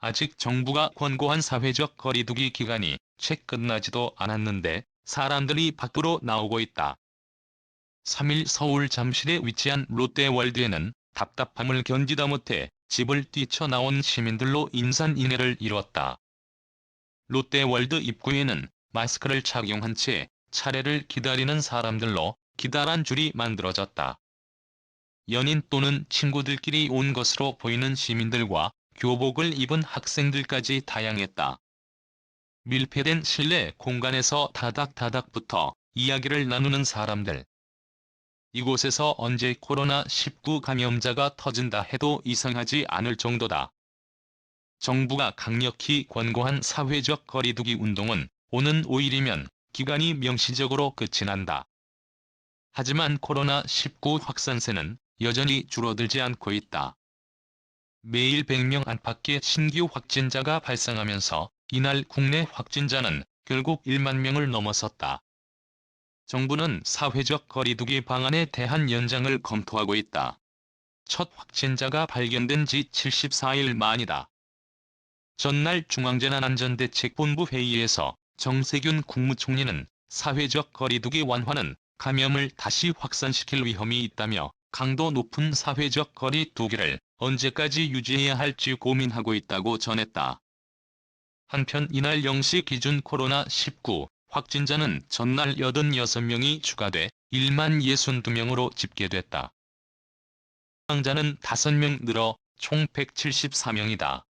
아직 정부가 권고한 사회적 거리두기 기간이 채 끝나지도 않았는데 사람들이 밖으로 나오고 있다. 3일 서울 잠실에 위치한 롯데월드에는 답답함을 견디다 못해 집을 뛰쳐나온 시민들로 인산인해를 이뤘다. 롯데월드 입구에는 마스크를 착용한 채 차례를 기다리는 사람들로 기다란 줄이 만들어졌다. 연인 또는 친구들끼리 온 것으로 보이는 시민들과 교복을 입은 학생들까지 다양했다. 밀폐된 실내 공간에서 다닥다닥부터 이야기를 나누는 사람들. 이곳에서 언제 코로나19 감염자가 터진다 해도 이상하지 않을 정도다. 정부가 강력히 권고한 사회적 거리두기 운동은 오는 5일이면 기간이 명시적으로 끝이 난다. 하지만 코로나19 확산세는 여전히 줄어들지 않고 있다. 매일 100명 안팎의 신규 확진자가 발생하면서 이날 국내 확진자는 결국 1만 명을 넘어섰다. 정부는 사회적 거리두기 방안에 대한 연장을 검토하고 있다. 첫 확진자가 발견된 지 74일 만이다. 전날 중앙재난안전대책본부 회의에서 정세균 국무총리는 사회적 거리두기 완화는 감염을 다시 확산시킬 위험이 있다며 강도 높은 사회적 거리 두기를 언제까지 유지해야 할지 고민하고 있다고 전했다. 한편 이날 0시 기준 코로나19 확진자는 전날 86명이 추가돼 1만 62명으로 집계됐다. 사망자는 5명 늘어 총 174명이다.